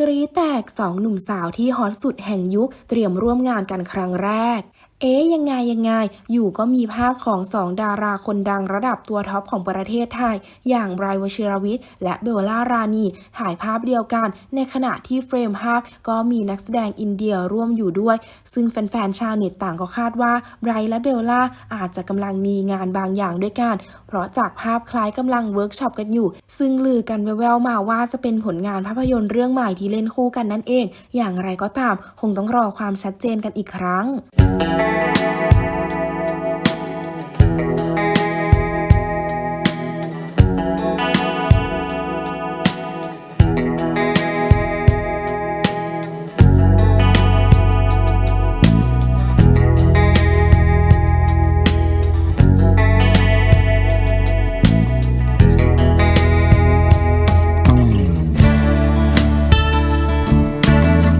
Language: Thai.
กรีแตกสองหนุ่มสาวที่ฮอตสุดแห่งยุคเตรียมร่วมงานกันครั้งแรก เอ๊ยังไงยังไง อยู่ก็มีภาพของสองดาราคนดังระดับตัวท็อปของประเทศไทย อย่างไบร์วชิรวิทย์และเบลล่ารานี ถ่ายภาพเดียวกัน ในขณะที่เฟรมภาพก็มีนักแสดงอินเดียร่วมอยู่ด้วย ซึ่งแฟนๆชาวเน็ตต่างก็คาดว่าไบร์และเบลล่าอาจจะกำลังมีงานบางอย่างด้วยกัน เพราะจากภาพคล้ายกำลังเวิร์กช็อปกันอยู่ ซึ่งลือกันแว่วๆมาว่าจะเป็นผลงานภาพยนตร์เรื่องใหม่ที่เล่นคู่กันนั่นเอง อย่างไรก็ตาม คงต้องรอความชัดเจนกันอีกครั้ง